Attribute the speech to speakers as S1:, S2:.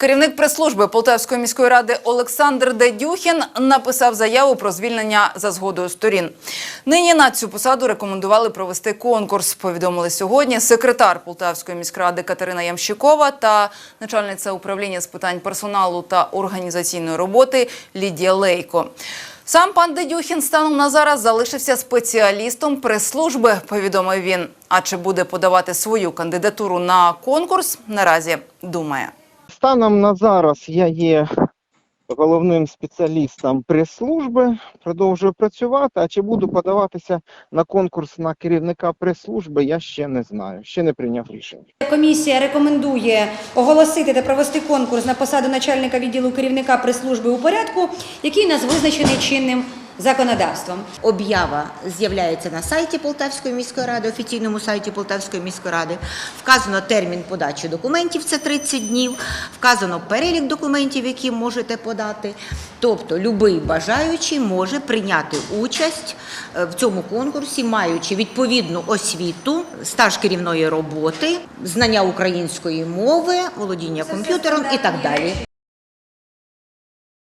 S1: Керівник прес-служби Полтавської міської ради Олександр Дедюхін написав заяву про звільнення за згодою сторін. Нині на цю посаду рекомендували провести конкурс. Повідомили сьогодні секретар Полтавської міськради Катерина Ямщикова та начальниця управління з питань персоналу та організаційної роботи Лідія Лейко. Сам пан Дедюхін станом на зараз залишився спеціалістом прес-служби, повідомив він. А чи буде подавати свою кандидатуру на конкурс, наразі думає.
S2: Станом на зараз я є головним спеціалістом прес-служби, продовжую працювати. А чи буду подаватися на конкурс на керівника прес-служби, я ще не знаю, ще не прийняв рішення.
S3: Комісія рекомендує оголосити та провести конкурс на посаду начальника відділу керівника прес-служби у порядку, який нас визначений чинним законодавством.
S4: Об'ява з'являється на сайті Полтавської міської ради, офіційному сайті Полтавської міської ради. Вказано термін подачі документів це 30 днів. Вказано перелік документів, які можете подати. Тобто, будь-який бажаючий може прийняти участь е, в цьому конкурсі, маючи відповідну освіту, стаж керівної роботи, знання української мови, володіння комп'ютером і так далі.